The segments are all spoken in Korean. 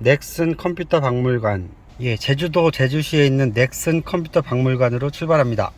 넥슨 컴퓨터 박물관. 예, 제주도 제주시에 있는 넥슨 컴퓨터 박물관으로 출발합니다.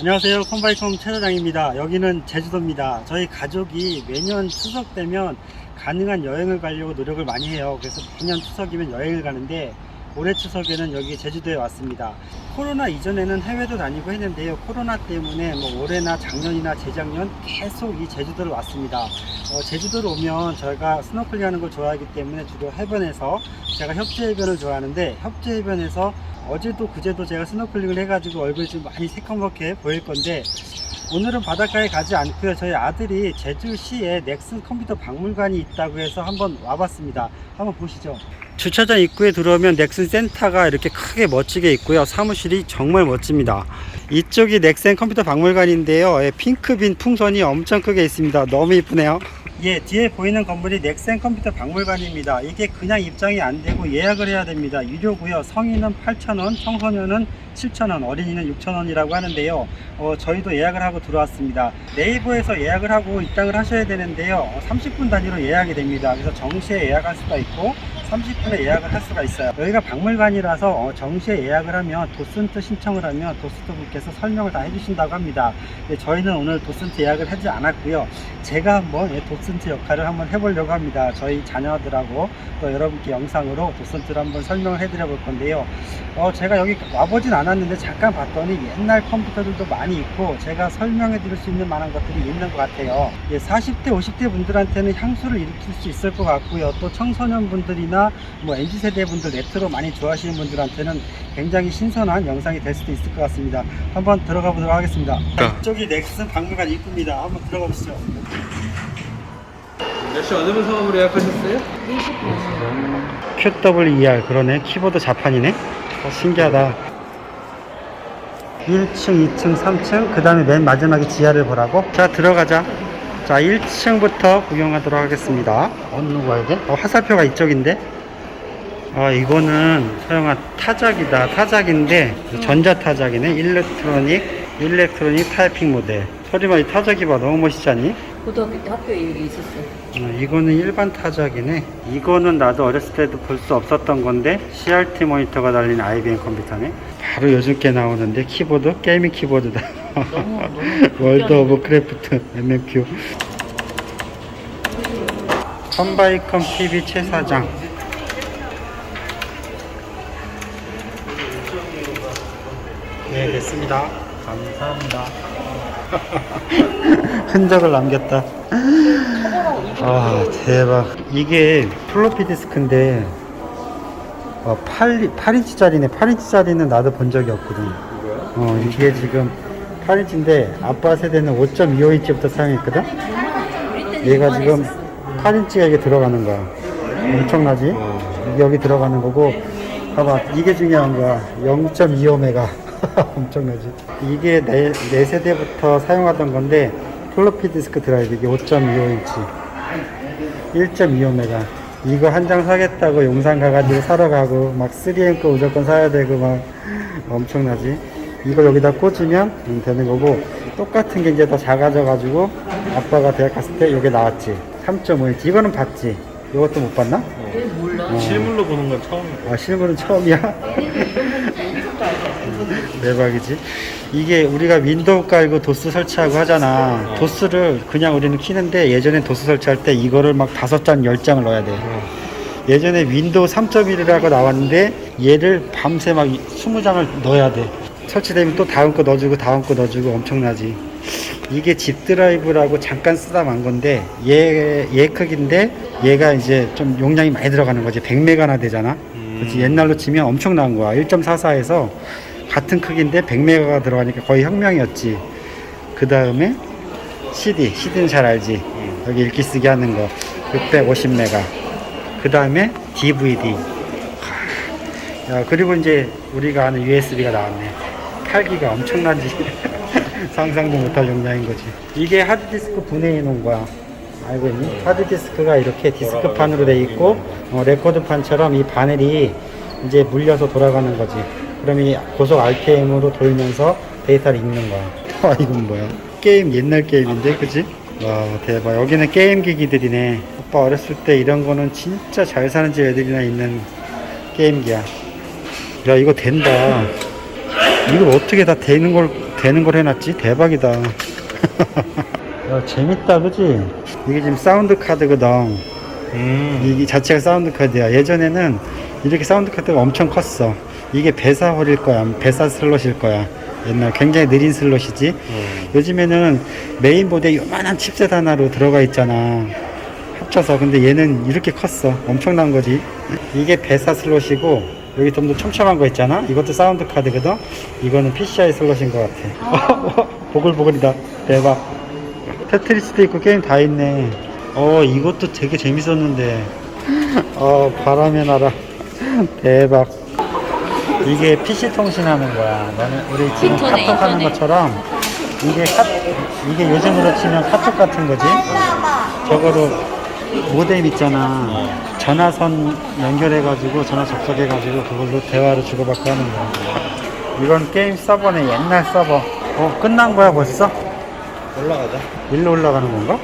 안녕하세요. 컴바이컴 최 사장입니다. 여기는 제주도입니다. 저희 가족이 매년 추석 되면 가능한 여행을 가려고 노력을 많이 해요. 그래서 매년 추석이면 여행을 가는데 올해 추석에는 여기 제주도에 왔습니다. 코로나 이전에는 해외도 다니고 했는데요. 코로나 때문에 뭐 올해나 작년이나 재작년 계속 이 제주도를 왔습니다. 어, 제주도를 오면 저희가 스노클링 하는 걸 좋아하기 때문에 주로 해변에서 제가 협재해변을 좋아하는데 협재해변에서 어제도 그제도 제가 스노클링을 해가지고 얼굴이 좀 많이 새까맣게 보일 건데 오늘은 바닷가에 가지 않고요. 저희 아들이 제주시에 넥슨 컴퓨터 박물관이 있다고 해서 한번 와봤습니다. 한번 보시죠. 주차장 입구에 들어오면 넥슨 센터가 이렇게 크게 멋지게 있고요. 사무실이 정말 멋집니다. 이쪽이 넥슨 컴퓨터 박물관인데요. 예, 핑크빈 풍선이 엄청 크게 있습니다. 너무 이쁘네요. 예, 뒤에 보이는 건물이 넥센 컴퓨터 박물관입니다. 이게 그냥 입장이 안 되고 예약을 해야 됩니다. 유료고요. 성인은 8,000원, 청소년은 7,000원, 어린이는 6,000원이라고 하는데요. 어, 저희도 예약을 하고 들어왔습니다. 네이버에서 예약을 하고 입장을 하셔야 되는데요. 어, 30분 단위로 예약이 됩니다. 그래서 정시에 예약할 수가 있고 30분에 예약을 할 수가 있어요. 여기가 박물관이라서 어, 정시에 예약을 하면 도슨트 신청을 하면 도슨트 분께서 설명을 다 해주신다고 합니다. 근데 저희는 오늘 도슨트 예약을 하지 않았고요. 제가 한번 예, 도슨트 역할을 한번 해보려고 합니다. 저희 자녀들하고 또 여러분께 영상으로 도슨트를 한번 설명을 해드려 볼 건데요. 어, 제가 여기 와보진 않았는데 잠깐 봤더니 옛날 컴퓨터들도 많이 있고 제가 설명해 드릴 수 있는 만한 것들이 있는 것 같아요. 예, 40대, 50대 분들한테는 향수를 일으킬 수 있을 것 같고요. 또 청소년 분들이나 뭐 MZ 세대 분들 레트로 많이 좋아하시는 분들한테는 굉장히 신선한 영상이 될 수도 있을 것 같습니다. 한번 들어가 보도록 하겠습니다. 이쪽이 넥슨 박물관 입구입니다. 한번 들어가 보시죠. 역시 어느 분 성함으로 예약하셨어요? QWER 그러네 키보드 자판이네 어, 신기하다 1층 2층 3층 그 다음에 맨 마지막에 지하를 보라고 자 들어가자 자 1층부터 구경하도록 하겠습니다 어느 가야 돼? 어, 화살표가 이쪽인데 아 이거는 서영아 타작이다 타작인데 전자타작이네 일렉트로닉 일렉트로닉 타이핑 모델 소리만 이 타작이 봐 너무 멋있지 않니? 고등학교 때 학교에 여기 있었어. 어, 이거는 일반 타작이네. 이거는 나도 어렸을 때도 볼 수 없었던 건데 CRT 모니터가 달린 IBM 컴퓨터네. 바로 요즘 게 나오는데 키보드 게이밍 키보드다. 너무, 너무 월드 오브 크래프트 MMQ. 컴바이컴 TV 최 사장. 네 됐습니다. 감사합니다. 흔적을 남겼다. 아 대박 이게 플로피 디스크인데 어, 8, 8인치짜리네 8인치짜리는 나도 본 적이 없거든? 어 이게 지금 8인치인데 아빠 세대는 5.25인치부터 사용했거든? 얘가 지금 8인치가 이게 들어가는 거야. 엄청나지? 여기 들어가는 거고 봐봐. 이게 중요한 거야. 0.25메가. 엄청나지? 이게 내, 내 세대부터 사용하던 건데 플로피 디스크 드라이브 이게 5.25인치. 1.25메가. 이거 한 장 사겠다고 용산 가가지고 사러 가고 막 3M 거 무조건 사야 되고 막. 엄청나지 이거 여기다 꽂으면 음, 되는 거고 똑같은 게 이제 더 작아져 가지고 아빠가 대학 갔을 때 이게 나왔지. 3.5인치. 이거는 봤지? 이것도 못 봤나? 왜 몰라? 실물로 보는 건 처음이에요. 아 실물은 처음이야? 대박이지. 이게 우리가 윈도우 깔고 도스 설치하고 하잖아. 도스를 그냥 우리는 키는데 예전에 도스 설치할 때 이거를 막 다섯 장, 열 장을 넣어야 돼. 예전에 윈도우 3.1이라고 나왔는데 얘를 밤새 막 20장을 넣어야 돼 설치되면 또 다음 거 넣어주고 다음 거 넣어주고 엄청나지. 이게 집 드라이브라고 잠깐 쓰다 만 건데 얘, 얘 크기인데 얘가 이제 좀 용량이 많이 들어가는 거지. 100메가나 되잖아. 그렇지. 옛날로 치면 엄청난 거야. 1.44에서 같은 크기인데 100메가가 들어가니까 거의 혁명이었지. 그 다음에 CD CD는 잘 알지. 여기 읽기 쓰기 하는 거. 650메가. 그 다음에 DVD 야 그리고 이제 우리가 아는 USB가 나왔네 8기가 엄청나지 상상도 못할 용량인 거지 이게 하드디스크 분해해 놓은 거야 알고 있니? 하드디스크가 이렇게 디스크판으로 돼 있고 어, 레코드판처럼 이 바늘이 이제 물려서 돌아가는 거지 그럼 이 고속 RPM으로 돌면서 데이터를 읽는 거야. 와, 이건 뭐야? 게임 옛날 게임인데, 그지? 와, 대박. 여기는 게임 기기들이네. 오빠 어렸을 때 이런 거는 진짜 잘 사는 집 애들이나 있는 게임기야. 야, 이거 된다. 이걸 어떻게 다 되는 걸, 되는 걸 해놨지? 대박이다. 야, 재밌다, 그지? 이게 지금 사운드 카드거든. 음. 이게 자체가 사운드 카드야. 예전에는 이렇게 사운드 카드가 엄청 컸어. 이게 배사홀일 거야. 배사 슬롯일 거야. 옛날 굉장히 느린 슬롯이지. 음. 요즘에는 메인보드에 요만한 칩셋 하나로 들어가 있잖아. 합쳐서. 근데 얘는 이렇게 컸어. 엄청난 거지. 이게 배사 슬롯이고, 여기 좀 더 촘촘한 거 있잖아. 이것도 사운드 카드거든. 이거는 PCI 슬롯인 것 같아. 보글보글이다. 대박. 테트리스도 있고 게임 다 있네. 어, 이것도 되게 재밌었는데. 어, 바람의 나라. 대박. 이게 PC 통신하는 거야. 나는 우리 지금 인터넷, 카톡 하는 인터넷. 것처럼 이게 카, 이게 요즘으로 치면 카톡 같은 거지. 저거로 모뎀 있잖아. 어. 전화선 연결해가지고 전화 접속해가지고 그걸로 대화를 주고받고 하는 거야. 이건 게임 서버네 옛날 서버. 어 끝난 거야 벌써? 올라가자. 일로 올라가는 건가?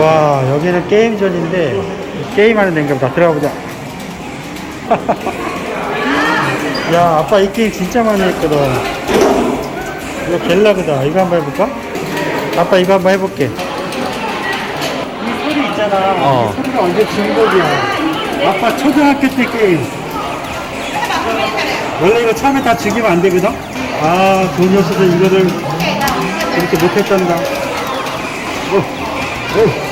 와 여기는 게임존인데 게임하는 데인가 보다 들어가 보자 야 아빠 이 게임 진짜 많이 했거든 이거 갤라그다 이거 한번 해볼까? 아빠 이거 한번 해볼게 있잖아 어. 이 소리가 완전 중독이야 아빠 초등학교 때 게임 원래 이거 처음에 다 죽이면 안 되거든? 아, 그 녀석들 이거를 이렇게 못했단다. 오, 오.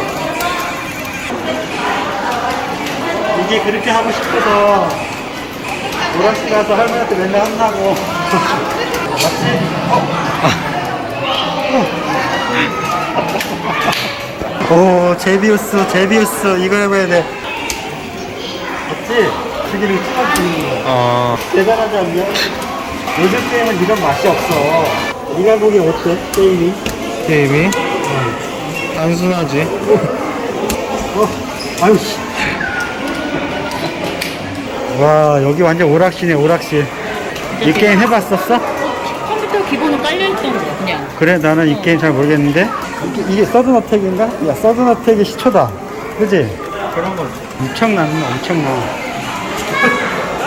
이게 그렇게 하고 싶어서 오락실 가서 할머니한테 맨날 혼나고. 맞지? 어. 오, 제비우스, 제비우스, 이거 해봐야 돼. 맞지? 거, 죽이는 거. 어. 대단하지 않냐? 요즘 게임은 이런 맛이 없어. 네가 보기 어때? 게임이? 게임이? 단순하지. 어, 아유 씨. 와 여기 완전 오락실이네 오락실. 이 게임 해봤었어? 컴퓨터 기본으로 깔려있던 거 그냥 그래 나는 이 게임 잘 모르겠는데 이게, 이게 서든어택인가? 야 서든어택이 시초다. 그지? 그런 거지. 엄청나 엄청나.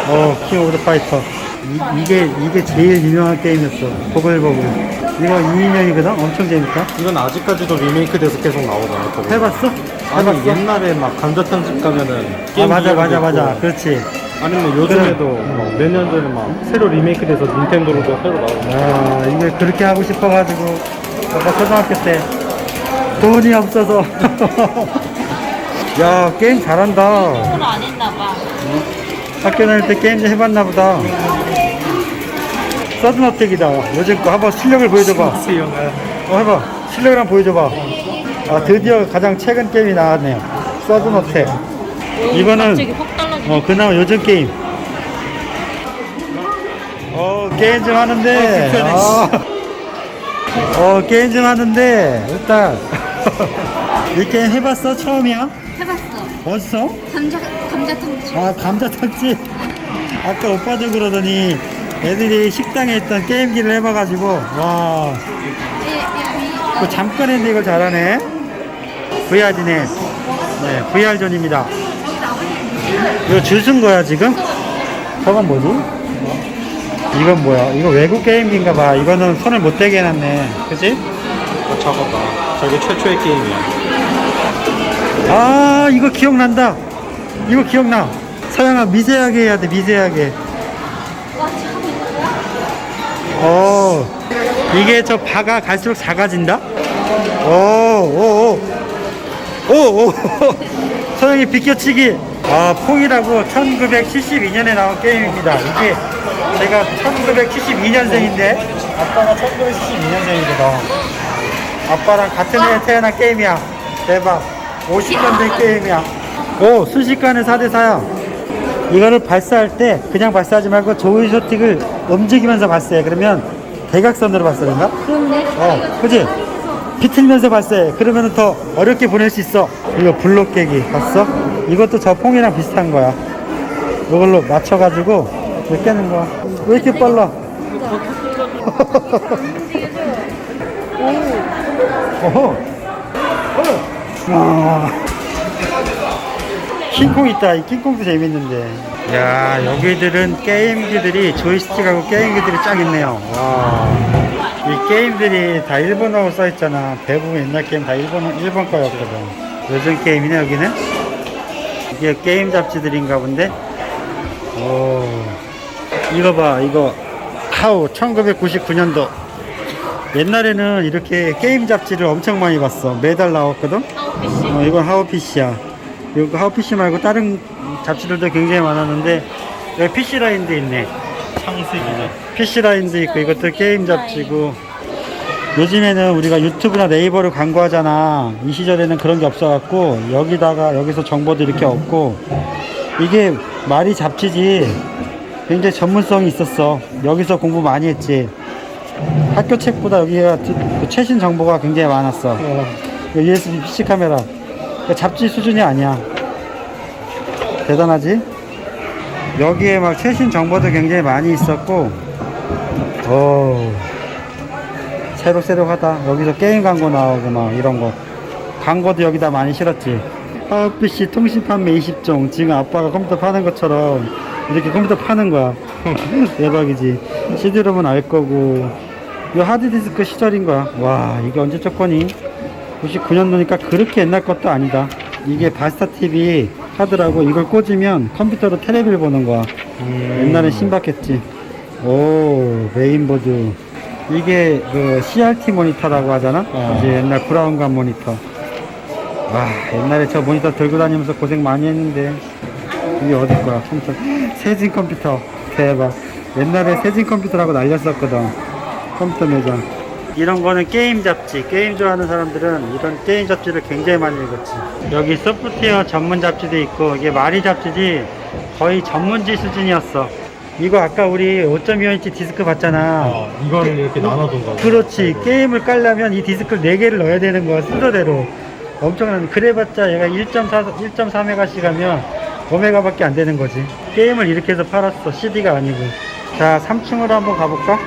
어 킹 오브 더 파이터. 이, 이게 이게 제일 유명한 게임이었어. 보글보글. 이거 2인용이거든. 엄청 재밌다. 이건 아직까지도 리메이크 돼서 계속 나오잖아. 거기. 해봤어? 아니 해봤어? 옛날에 막 감자탕 집 가면은 아 게임 맞아 맞아 맞아 그렇지 아니면 요즘에도 몇년 전에 막 새로 리메이크 돼서 닌텐도로도 새로 나오고. 아 이게 그렇게 하고 싶어가지고 아까 초등학교 때 돈이 없어서. 야 게임 잘한다. 안 했나 봐. 학교 다닐 때 게임 좀 해봤나 보다. 서든어택이다. 요즘 거 한번 실력을 보여줘봐. 어 해봐. 실력을 한번 보여줘봐. 아 드디어 가장 최근 게임이 나왔네요. 서든어택. 이거는 갑자기 확 어, 그나마 요즘 게임. 어, 게임 좀 하는데. 불편해, 어, 어, 게임 좀 하는데, 일단. 이 게임 해봤어? 처음이야? 해봤어. 벌써? 감자 감자탕. 아, 감자탕집. 아까 오빠도 그러더니 애들이 식당에 있던 게임기를 해봐가지고, 와. 그 잠깐 했는데 이걸 잘하네. VR이네. 네, VR존입니다. 이거 줄 쓴 거야, 지금? 저건 뭐지? 이건 뭐야? 이거 외국 게임기인가 봐. 이거는 손을 못 대게 해놨네. 그치? 어, 저거다 저게 최초의 게임이야 아, 이거 기억난다. 이거 기억나. 서영아, 미세하게 해야 돼, 미세하게. 어, 이게 저 바가 갈수록 작아진다? 오, 오, 오. 오, 오. 서영이 비껴치기. 아, 퐁이라고 1972년에 나온 게임입니다. 이게 제가 1972년생인데, 아빠가 1972년생이거든. 아빠랑 같은 해에 태어난 게임이야. 대박. 50년대 게임이야. 오, 순식간에 4대4야. 이거를 발사할 때 그냥 발사하지 말고 조이스틱을 움직이면서 발사해. 그러면 대각선으로 발사된다? 그렇네. 어, 그지? 비틀면서 발사해. 그러면 더 어렵게 보낼 수 있어. 이거 블록 깨기. 봤어? 이것도 저 퐁이랑 비슷한 거야. 이걸로 맞춰가지고 이렇게 깨는 거야. 왜 이렇게 빨라? 어허. 아. 킹콩 있다. 이 킹콩도 재밌는데. 야, 여기들은 게임기들이 조이스틱하고 게임기들이 쫙 있네요. 와. 이 게임들이 다 일본어로 써있잖아. 대부분 옛날 게임 다 일본어, 일본 거였거든. 요즘 게임이네, 여기는. 이게 게임 잡지들인가 본데. 오. 이거 봐, 이거. 하우, 1999년도. 옛날에는 이렇게 게임 잡지를 엄청 많이 봤어. 매달 나왔거든? 어, 이건 하우피시야. 이거 하우피시 말고 다른 잡지들도 굉장히 많았는데, 여기 PC라인도 있네. 창습이네. PC라인도 있고, 이것도 게임 잡지고. 요즘에는 우리가 유튜브나 네이버를 광고하잖아. 이 시절에는 그런 게 없어갖고, 여기다가, 여기서 정보도 이렇게 얻고, 이게 말이 잡지지. 굉장히 전문성이 있었어. 여기서 공부 많이 했지. 학교 책보다 여기가 그 최신 정보가 굉장히 많았어. 그 USB PC 카메라. 그 잡지 수준이 아니야. 대단하지? 여기에 막 최신 정보도 굉장히 많이 있었고, 오, 새록새록하다. 여기서 게임 광고 나오고 막 이런 거. 광고도 여기다 많이 실었지. 하우PC 통신 판매 20종. 지금 아빠가 컴퓨터 파는 것처럼 이렇게 컴퓨터 파는 거야. 대박이지. CD롬은 알 거고. 이 하드디스크 시절인 거야. 와, 이게 언제 적 거니? 99년도니까 그렇게 옛날 것도 아니다. 이게 바스타 TV 하드라고 이걸 꽂으면 컴퓨터로 테레비를 보는 거야. 옛날엔 신박했지. 오, 메인보드. 이게 그 CRT 모니터라고 하잖아? 어. 이제 옛날 브라운관 모니터. 와, 옛날에 저 모니터 들고 다니면서 고생 많이 했는데. 이게 어디 거야, 컴퓨터. 세진 컴퓨터. 대박. 옛날에 세진 컴퓨터라고 날렸었거든. 컴퓨터 매장. 이런 거는 게임 잡지. 게임 좋아하는 사람들은 이런 게임 잡지를 굉장히 많이 읽었지. 여기 소프트웨어 전문 잡지도 있고, 이게 마리 잡지지 거의 전문지 수준이었어. 이거 아까 우리 5.25인치 디스크 봤잖아. 어, 이거를 이렇게 나눠둔 거. 그렇지. 게임을 깔려면 이 디스크를 4개를 넣어야 되는 거야, 순서대로. 엄청난, 그래봤자 얘가 1.4, 1.3메가씩 하면 5메가밖에 안 되는 거지. 게임을 이렇게 해서 팔았어, CD가 아니고. 자, 3층으로 한번 가볼까?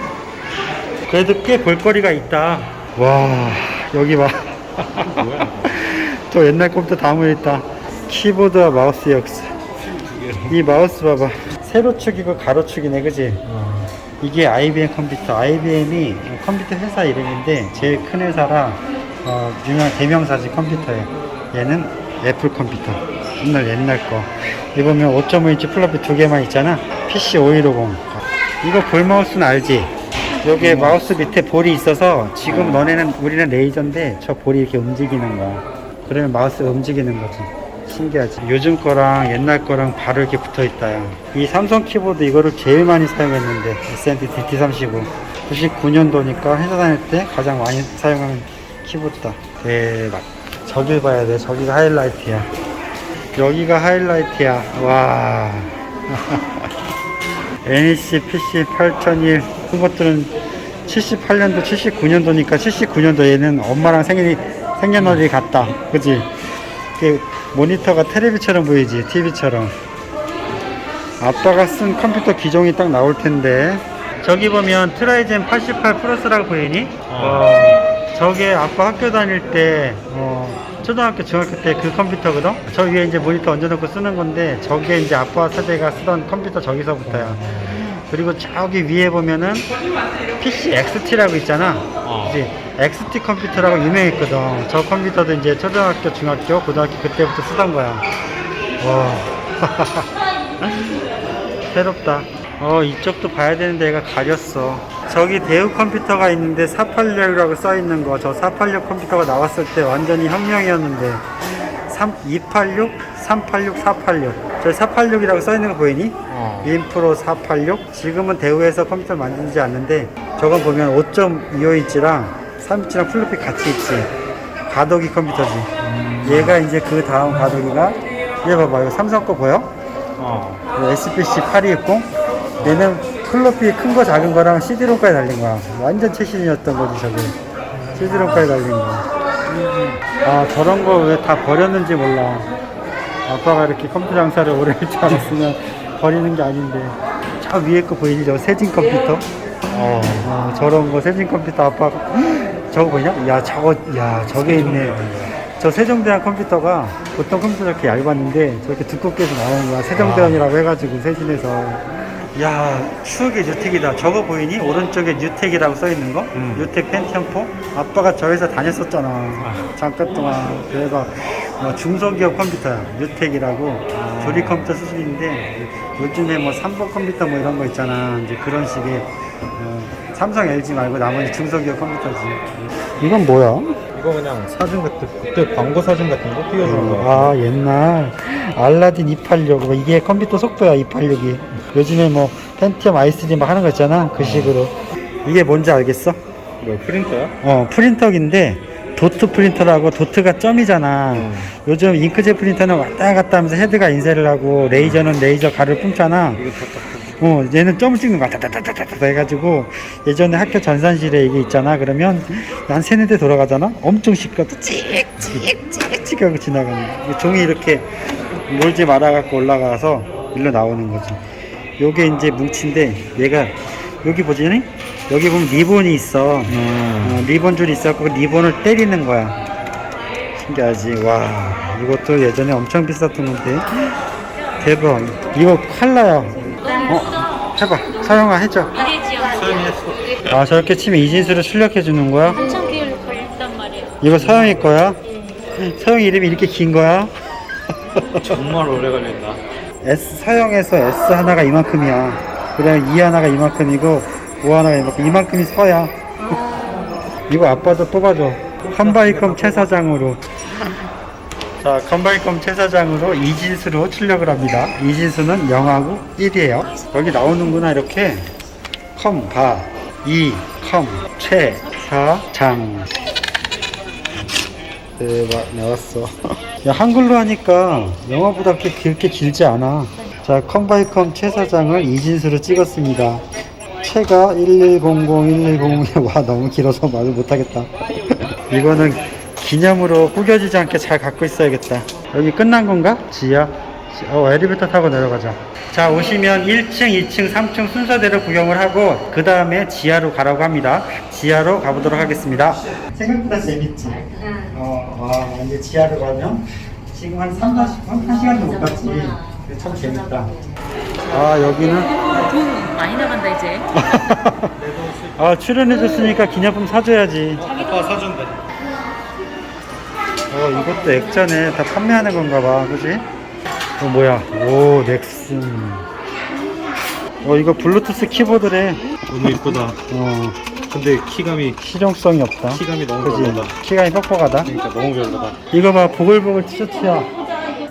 그래도 꽤 볼거리가 있다. 와, 여기 봐. 저 옛날 컴퓨터 다 모여있다. 키보드와 마우스 역사. 이 마우스 봐봐. 세로축이고 가로축이네, 그지? 어. 이게 IBM 컴퓨터. IBM이 컴퓨터 회사 이름인데 제일 큰 회사라 어, 유명 대명사지 컴퓨터에. 얘는 애플 컴퓨터. 옛날 옛날 거. 이 보면 5.5인치 플러피 두 개만 있잖아. PC 5150. 이거 볼 마우스는 알지? 여기에 마우스 밑에 볼이 있어서 지금 너네는 우리는 레이저인데 저 볼이 이렇게 움직이는 거야. 그러면 마우스가 움직이는 거지. 신기하지. 요즘 거랑 옛날 거랑 바로 이렇게 붙어 있다요. 이 삼성 키보드 이거를 제일 많이 사용했는데 S&P DT35 99년도니까 회사 다닐 때 가장 많이 사용하는 키보드다. 대박. 저길 봐야 돼. 저기가 하이라이트야. 여기가 하이라이트야. 와. NEC PC 8001 그것들은 78년도 79년도니까 79년도 얘는 엄마랑 생일이 생년월일이 같다 그지 그 모니터가 테레비처럼 보이지 TV처럼. 아빠가 쓴 컴퓨터 기종이 딱 나올 텐데. 저기 보면 트라이젠 88 플러스라고 보이니? 어. 어, 저게 아빠 학교 다닐 때 어, 초등학교 중학교 때 그 컴퓨터거든? 저 위에 이제 모니터 얹어놓고 쓰는 건데 저게 이제 아빠 세대가 쓰던 컴퓨터 저기서부터야 그리고 저기 위에 보면은 PC XT라고 있잖아. 어. 그지 XT 컴퓨터라고 유명했거든. 저 컴퓨터도 이제 초등학교 중학교 고등학교 그때부터 쓰던 거야. 와. 새롭다. 어 이쪽도 봐야 되는데 얘가 가렸어. 저기 대우 컴퓨터가 있는데 486이라고 써 있는 거. 저 486 컴퓨터가 나왔을 때 완전히 혁명이었는데. 3, 286, 386, 486 저 486이라고 써있는 거 보이니? 어. 인프로 486 지금은 대우에서 컴퓨터 만들지 않는데 저건 보면 5.25인치랑 3인치랑 플로피 같이 있지. 가덕이 컴퓨터지. 얘가 이제 그 다음 가덕이가 얘 봐봐 이거 삼성 거 보여? 어. SPC 8260 얘는 플로피 큰 거 작은 거랑 CD롬까지 달린 거야. 완전 최신이었던 거지 저게. CD롬까지 달린 거아 저런 거 왜 다 버렸는지 몰라 아빠가 이렇게 컴퓨터 장사를 오래 할 줄 알았으면 버리는 게 아닌데. 저 위에 거 보이지 저 세진 컴퓨터? 어. 어, 저런 거 세진 컴퓨터 아빠가 저거 보이냐? 야 저거 야 저게 있네. 저 세종대왕 컴퓨터가 보통 컴퓨터 저렇게 얇았는데 저렇게 두껍게 해서 나오는 거야. 세종대왕이라고 해가지고 세진에서 야 추억의 뉴텍이다. 저거 보이니? 오른쪽에 뉴텍이라고 써있는 거? 음. 뉴텍 펜티엄4 아빠가 저 회사 다녔었잖아. 잠깐 동안. 그래서 뭐 중소기업 컴퓨터야 뉴텍이라고 조립 컴퓨터 수준인데 요즘에 뭐 삼성 컴퓨터 뭐 이런 거 있잖아. 이제 그런 식의 어, 삼성 LG 말고 나머지 중소기업 컴퓨터지. 이건 뭐야? 이거 그냥 사진 같은 그때 광고 사진 같은 거 띄워주는 거야. 아 옛날. 알라딘 286뭐 이게 컴퓨터 속도야 286이 요즘에 뭐 펜티엄 i3 막 하는 거 있잖아 그 식으로 이게 뭔지 알겠어? 뭐 프린터야? 어 프린터기인데 도트 프린터라고 도트가 점이잖아 음. 요즘 잉크젯 프린터는 왔다 갔다 하면서 헤드가 인쇄를 하고 레이저는 레이저 가루를 뿜잖아 이거 답답해. 어, 얘는 점을 찍는 거야. 다다다다다다 해가지고 예전에 학교 전산실에 이게 있잖아. 그러면 한 세네 대 돌아가잖아. 엄청 시끄럽고 찍찍찍찍 하고 지나가는 거야. 종이 이렇게 몰지 말아갖고 올라가서 일로 나오는 거지. 요게 이제 뭉치인데 얘가 여기 보지? 여기 보면 리본이 있어. 음. 어, 리본 줄이 있어갖고 그 리본을 때리는 거야. 신기하지. 와, 이것도 예전에 엄청 비쌌던 건데. 대박. 이거 칼라야. 어, 해봐. 서영아 해줘. 아, 저렇게 치면 이진수를 출력해 주는 거야? 한참 기회를 걸렸단 말이야. 이거 서영이 거야? 서영 이름이 이렇게 긴 거야? 정말 오래 걸린다. S 서영에서 S 하나가 이만큼이야. 그다음에 E 하나가 이만큼이고 O 하나가 이만큼. 이만큼이 서야. 이거 아빠도 뽑아줘. 컨바이컴 최 사장으로. 자, 컨바이컴 최 사장으로 이진수로 출력을 합니다. 이진수는 0하고 1이에요. 여기 나오는구나, 이렇게. 컴, 바, 이, 컴, 최, 사, 장. 대박, 나왔어. 야, 한글로 하니까 영어보다 그렇게, 그렇게 길지 않아. 자, 컴바이컴 최 사장을 이진수로 찍었습니다. 최가 1100, 1100, 와, 너무 길어서 말을 못하겠다. 이거는 기념으로 구겨지지 않게 잘 갖고 있어야겠다. 여기 끝난 건가? 지하? 지- 어, 엘리베이터 타고 내려가자. 자, 오시면 1층, 2층, 3층 순서대로 구경을 하고, 그 다음에 지하로 가라고 합니다. 지하로 가보도록 하겠습니다. 생각보다 재밌지? 어, 와, 이제 지하로 가면 지금 한 3, 40분? 1시간도 못 갔지. 참 재밌다. 아, 여기는 돈 많이 나간다 이제. 아, 출연해줬으니까 기념품 사줘야지. 아빠 사준대. 어, 이것도 액자네. 다 판매하는 건가 봐. 그지? 어, 뭐야. 오, 넥슨. 어, 이거 블루투스 키보드래. 너무 이쁘다. 어, 근데 키감이 실용성이 없다. 키감이 너무 그지? 별로다. 키감이 뻑뻑하다. 그러니까 너무 별로다. 이거 봐, 보글보글 티셔츠야.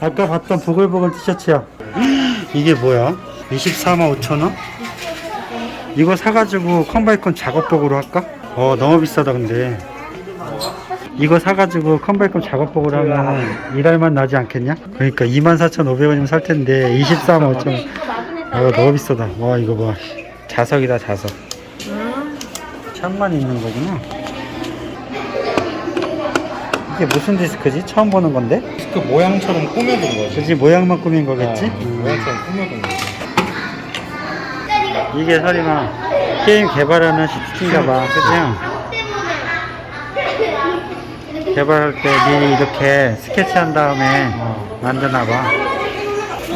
아까 봤던 보글보글 티셔츠야. 이게 뭐야? 24만 5천 원? 이거 사가지고 컨바이컨 작업복으로 할까? 어, 너무 비싸다, 근데. 이거 사가지고 컨바이컨 작업복으로 하면 일할만 나지 않겠냐? 그러니까 24,500원이면 살 텐데 24만 5천 원. 어, 너무 비싸다. 와, 이거 봐. 자석이다, 자석. 창만 있는 거구나. 이게 무슨 디스크지? 처음 보는 건데? 그 모양처럼 꾸며둔 거지. 그지 모양만 꾸민 거겠지? 어, 음. 모양처럼 꾸며둔 거지. 이게 설마 게임 개발하는 시스템인가 봐 그지? 개발할 때 미리 이렇게 스케치한 다음에 만드나 봐.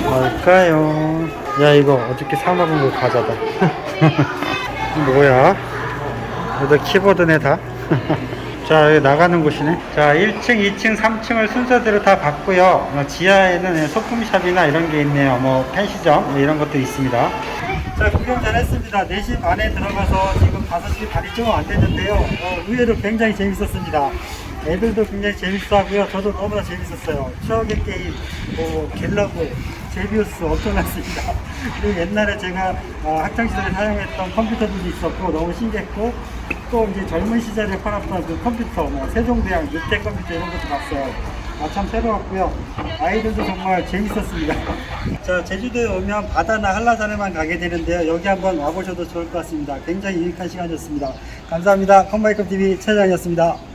뭘까요? 야 이거 어저께 사먹은 거 과자다. 뭐야? 여기다 키보드네 다. 자 여기 나가는 곳이네. 자 1층 2층 3층을 순서대로 다 봤고요. 어, 지하에는 소품샵이나 이런 게 있네요. 뭐 펜시점 뭐 이런 것도 있습니다. 자 구경 잘했습니다. 4시 반에 들어가서 지금 5시 반이 좀 안 됐는데요. 어, 의외로 굉장히 재밌었습니다 애들도 굉장히 재밌어 하고요 저도 너무나 재밌었어요 추억의 게임 뭐 갤러브 제비우스 엄청났습니다 그리고 옛날에 제가 어, 학창시절에 사용했던 컴퓨터들도 있었고 너무 신기했고 또 이제 젊은 시절에 팔았던 그 컴퓨터 뭐 세종대왕 유택 컴퓨터 이런 것도 봤어요 아, 참 새로웠고요. 아이들도 정말 재밌었습니다. 자, 제주도에 오면 바다나 한라산에만 가게 되는데요. 여기 한번 와보셔도 좋을 것 같습니다. 굉장히 유익한 시간이었습니다. 감사합니다. 컴바이컴 TV 최장이었습니다.